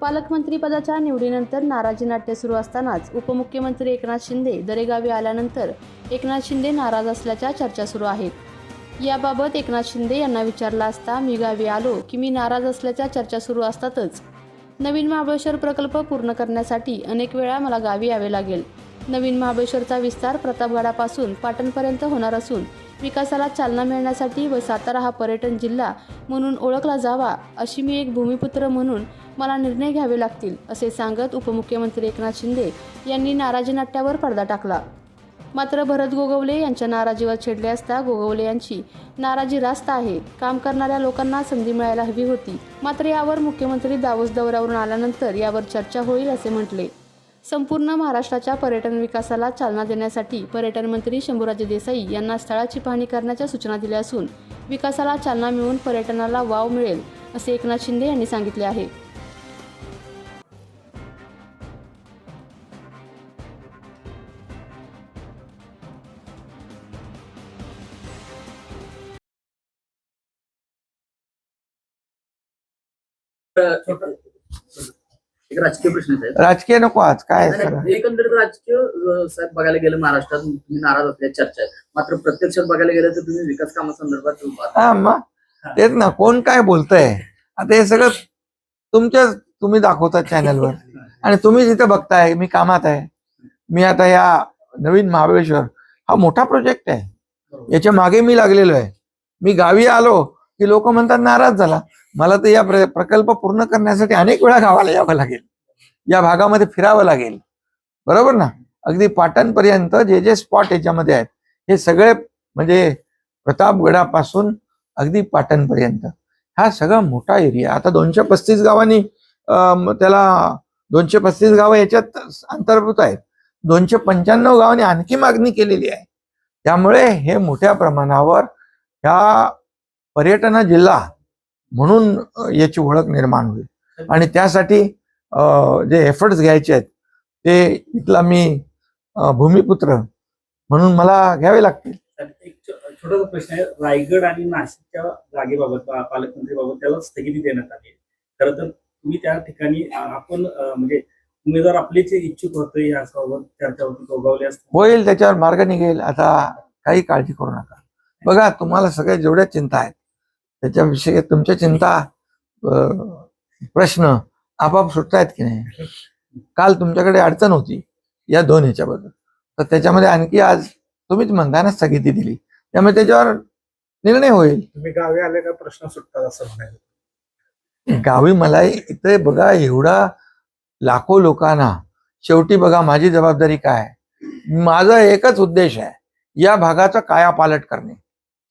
पालकमंत्रीपदाच्या निवडीनंतर नाराजी नाट्य सुरू असतानाच उपमुख्यमंत्री एकनाथ शिंदे दरेगावी आल्यानंतर एकनाथ शिंदे नाराज असल्याच्या चर्चा सुरू आहेत. याबाबत एकनाथ शिंदे यांना विचारला असता मी गावी आलो की मी नाराज असल्याच्या चर्चा सुरू असतातच. नवीन महाबळेश्वर प्रकल्प पूर्ण करण्यासाठी अनेक वेळा मला गावी यावे लागेल. नवीन महाबळेश्वरचा विस्तार प्रतापगडापासून पाटणपर्यंत होणार असून विकासाला चालना मिळण्यासाठी व सातारा हा पर्यटन जिल्हा म्हणून ओळखला जावा अशी मी एक भूमिपुत्र म्हणून मला निर्णय घ्यावे लागतील असे सांगत उपमुख्यमंत्री एकनाथ शिंदे यांनी नाराजी नाट्यावर पडदा टाकला. मात्र भरत गोगवले यांच्या नाराजीवर छेडले असता गोगवले यांची नाराजी रास्त आहे. काम करणाऱ्या लोकांना संधी मिळायला हवी होती. मात्र यावर मुख्यमंत्री दावोस दौऱ्यावरून आल्यानंतर यावर चर्चा होईल असे म्हटले. संपूर्ण महाराष्ट्राच्या पर्यटन विकासाला चालना देण्यासाठी पर्यटन मंत्री शंभूराजे देसाई यांना स्थळाची पाहणी करण्याच्या सूचना दिल्या असून विकासाला चालना मिळून पर्यटनाला वाव मिळेल असे एकनाथ शिंदे यांनी सांगितले आहे. एक राजकीय प्रश्न आहे राजकीय नको आज काय साहेब. सर नाही, एकंदरीत राजकीय अं, साहेब बघायला गेलं महाराष्ट्रात तुम्ही नाराज असल्याची चर्चा आहे मात्र प्रत्यक्षात बघायला गेलं तर तुम्ही विकास कामासंदर्भात हा मग? तेच ना कोण काय बोलतंय? आता हे सगळं तुमच्या तुम्ही दाखवता चॅनलवर आणि तुम्ही जिथे बघताय मी कामात आहे. मी आता या नवीन महाबळेश्वर हा मोठा प्रोजेक्ट आहे. याच्या मागे मी लागलेलो आहे. मी गावी आलो की लोक म्हणतात नाराज झाला. मला तर या प्र- प्रकल्प पूर्ण करण्यासाठी अनेक वेळा गावाला यावं लागेल. या भागामध्ये फिरावं लागेल. बरोबर ना? अगदी पाटणपर्यंत जे जे स्पॉट याच्यामध्ये आहेत हे सगळे म्हणजे प्रतापगडापासून अगदी पाटणपर्यंत. हा सगळा मोठा एरिया आता दोनशे पस्तीस गावांनी त्याला दोनशे पस्तीस गावं याच्यात अंतर्भूत आहेत. दोनशे पंच्याण्णव गावांनी आणखी मागणी केलेली आहे. त्यामुळे हे मोठ्या प्रमाणावर ह्या पर्यटन जिल्हा म्हणून याची ओळख निर्माण होईल. आणि त्यासाठी जे एफर्ट्स घ्यायचे आहेत ते इथला मी भूमिपुत्र म्हणून मला घ्यावे लागतील. एक छोटासा प्रश्न आहे. रायगड आणि नाशिकच्या जागेबाबत पालकमंत्रीबाबत त्याला स्थगिती देण्यात आली. खरं तर तुम्ही त्या ठिकाणी आपण म्हणजे उमेदवार आपलेच इच्छुक होते याबाबत चर्चा होती गोगावले असतात होईल त्याच्यावर मार्ग निघेल. आता काही काळजी करू नका. बघा तुम्हाला सगळ्या जेवढ्या चिंता आहेत त्याच्याविषयी तुमच्या चिंता प्रश्न आपाप सुटतायत की नाही? काल तुमच्याकडे अडचण होती या दोन ह्याच्याबद्दल तर त्याच्यामध्ये आणखी आज तुम्हीच म्हणता ना स्थगिती दिली. त्यामुळे त्याच्यावर निर्णय होईल. तुम्ही गावी आले का प्रश्न सुटतात असं म्हणायचं. गावी मला इथे बघा एवढा लाखो लोकांना शेवटी बघा माझी जबाबदारी काय? माझा एकच उद्देश आहे या भागाचा कायापालट करणे.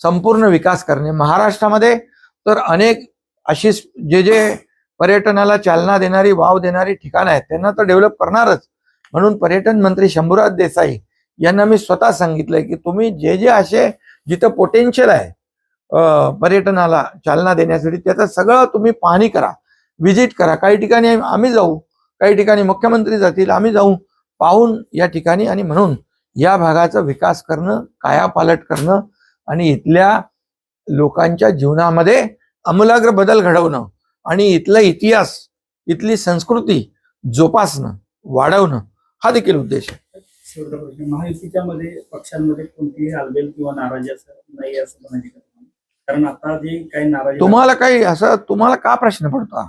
संपूर्ण विकास करणे. महाराष्ट्रामध्ये तर अनेक अशी जे जे पर्यटनाला चालना देणारी वाव देणारी ठिकाणं आहेत त्यांना तर डेव्हलप करणारच. म्हणून पर्यटन मंत्री शंभूराज देसाई यांना मी स्वतः सांगितलंय की तुम्ही जे जे असे जिथं पोटेन्शियल आहे पर्यटनाला चालना देण्यासाठी त्याचं सगळं तुम्ही पाहणी करा. व्हिजिट करा. काही ठिकाणी आम्ही जाऊ काही ठिकाणी मुख्यमंत्री जातील आम्ही जाऊ पाहून या ठिकाणी आणि म्हणून या भागाचा विकास करणं कायापालट करणं आणि इथल्या लोकांच्या जीवनामध्ये आमूलाग्र बदल घडवणं आणि इथला इतिहास इथली संस्कृती जोपासणं वाढवणं हा देखील उद्देश आहे महायुतीच्या मध्ये पक्षांमध्ये कोणतीही हालबेल किंवा नाराजी असं नाही असं म्हणायची? कारण आता जे काही नाराजी तुम्हाला काही असं तुम्हाला का प्रश्न पडतो?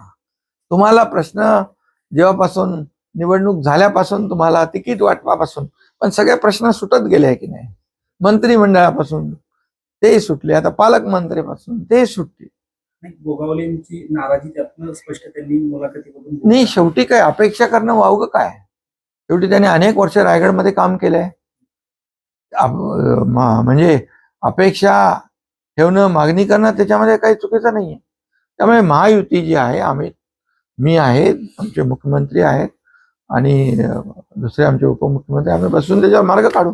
तुम्हाला प्रश्न जेव्हापासून निवडणूक झाल्यापासून तुम्हाला तिकीट वाटपापासून पण सगळे प्रश्न सुटत गेले आहे की नाही मंत्रिमंडळापासून ते सुटले. आता पालकमंत्रीपासून ते सुटले. नाही, गोगावलेंची नाराजी त्यातनं स्पष्ट त्यांनी मुलाखतीमधून नाही शेवटी काय अपेक्षा करणं वावगं काय? शेवटी त्यांनी अनेक वर्ष रायगडमध्ये काम केलंय. म्हणजे अपेक्षा ठेवणं मागणी करणं त्याच्यामध्ये काही चुकीचं नाहीये. त्यामुळे महायुती जी आहे आम्ही मी आहे आमचे मुख्यमंत्री आहेत आणि दुसरे आमचे उपमुख्यमंत्री आम्ही बसून त्याच्यावर मार्ग काढू.